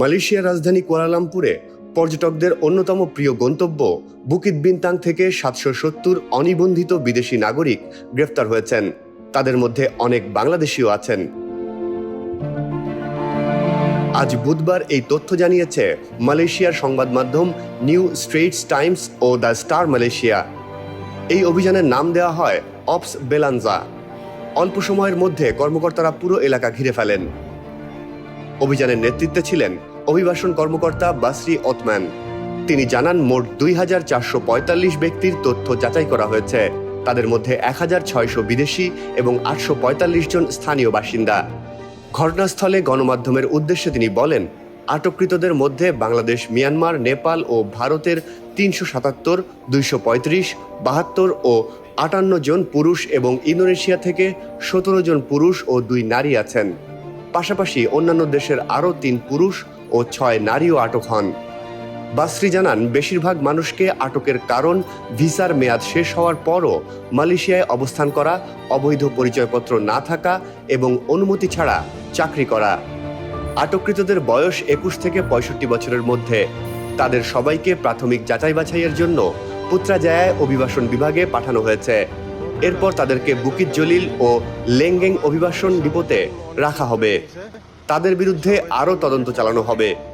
মালয়েশিয়ার রাজধানী কুয়ালালামপুরে পর্যটকদের অন্যতম প্রিয় গন্তব্য বুকিত বিনতাং থেকে সাতশো সত্তর অনিবন্ধিত বিদেশি নাগরিক গ্রেফতার হয়েছেন। তাদের মধ্যে অনেক বাংলাদেশিও আছেন। আজ বুধবার এই তথ্য জানিয়েছে মালয়েশিয়ার সংবাদ মাধ্যম নিউ স্ট্রেটস টাইমস ও দ্য স্টার মালয়েশিয়া। এই অভিযানের নাম দেওয়া হয় অপস বেলানজা। অল্প সময়ের মধ্যে কর্মকর্তারা পুরো এলাকা ঘিরে ফেলেন। অভিযানের নেতৃত্বে ছিলেন অভিবাসন কর্মকর্তা বাসরি ওতম্যান তিনি জানান, মোট দুই হাজার চারশো পঁয়তাল্লিশ ব্যক্তির তথ্য যাচাই করা হয়েছে। তাদের মধ্যে এক হাজার ছয়শো বিদেশি এবং আটশো পঁয়তাল্লিশ জন স্থানীয় বাসিন্দা। ঘটনাস্থলে গণমাধ্যমের উদ্দেশ্যে তিনি বলেন, আটককৃতদের মধ্যে বাংলাদেশ, মিয়ানমার, নেপাল ও ভারতের তিনশো সাতাত্তর, দুইশো পঁয়ত্রিশ, বাহাত্তর ও আটান্ন জন পুরুষ এবং ইন্দোনেশিয়া থেকে সতেরো জন পুরুষ ও দুই নারী আছেন। পাশাপাশি অন্যান্য দেশের আরও তিন পুরুষ ও ছয় নারীও আটক হন। বাসরি জানান, বেশিরভাগ মানুষকে আটকের কারণ ভিসার মেয়াদ শেষ হওয়ার পরও মালয়েশিয়ায় অবস্থান করা, অবৈধ পরিচয়পত্র না থাকা এবং অনুমতি ছাড়া চাকরি করা। আটককৃতদের বয়স একুশ থেকে পঁয়ষট্টি বছরের মধ্যে। তাদের সবাইকে প্রাথমিক যাচাই বাছাইয়ের জন্য পুত্রাজায়ায় অভিবাসন বিভাগে পাঠানো হয়েছে। এরপর তাদেরকে বুকিত জলিল ও লেঙ্গেং অভিবাসন ডিপোতে রাখা হবে। তাদের বিরুদ্ধে আরও তদন্ত চালানো হবে।